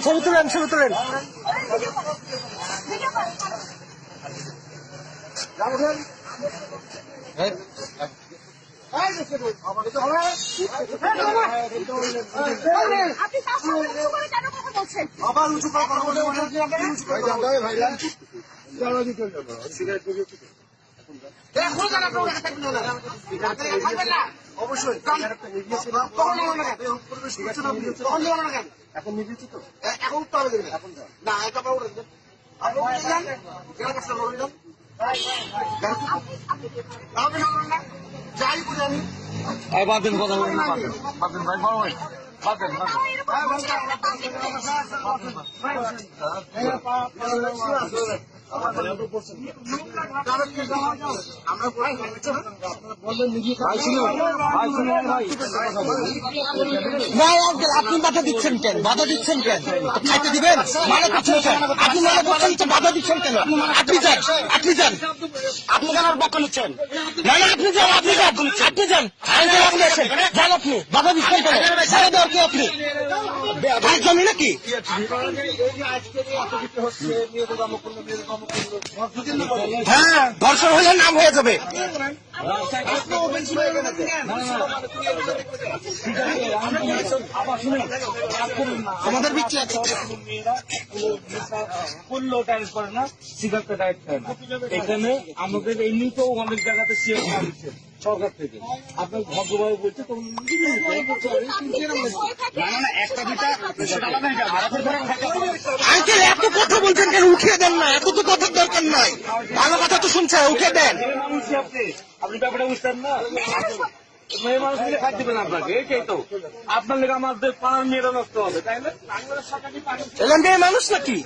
ছবি তুলেন ছবি তুলেন আপনি উঁচু করে কথা বলছেন আবার উঁচু করে কথা বলে মনে হচ্ছে আপনি উঁচু করে কথা বলে। এখন কেন আপনার কাছে থাকবেন না? আপনারা থাকবেন না? অবশ্যই তখন যাব না কেন? তখন যাব না এখন উঠতে হবে। না, এটা আপনারা উঠে। আপনি উঠে যান, যান। যান। যাই করি আমি। বাদেন কথা বলুন ভাই বড় ভাই আপনি বাধা দিচ্ছেন কেন বাধা দিচ্ছেন কেন খাইতে দিবেন মানে করছেন আপনি মানে করছেন বাধা দিচ্ছেন কেন আপনি যান আপনি যান। আপনি কেন আর বকা নিচ্ছেন না না আপনি যান। আপনি যান আপনি যান আপনি বাধা দিচ্ছেন কেন? বাধা দেওয়ার কি আপনি? ভাই জানি নাকি? হ্যাঁ ধর্ষণ হলে নাম হয়ে যাবে। আমাদের বিচ্ছি আছে। না এখানে আমাদের এমনিতেও অনেক জায়গাতে দিচ্ছে সরকার থেকে। আপনার ভদ্রভাবে বলছে আঙ্কেল এত কথা বলছেন কেন? উঠিয়ে দেন না এত তো কথার দরকার নাই। ভালো কথা তো শুনছে উঠে দেন। আপনি আপনি ব্যাপারটা বুঝতেন না? মেয়ে মানুষ মিলে খাদ্য দেবেন আপনাকে এইটাই তো। আপনার লেগে আমাদের পাড়ার মেয়েরা নষ্ট হবে তাই না? মেয়ে মানুষ নাকি?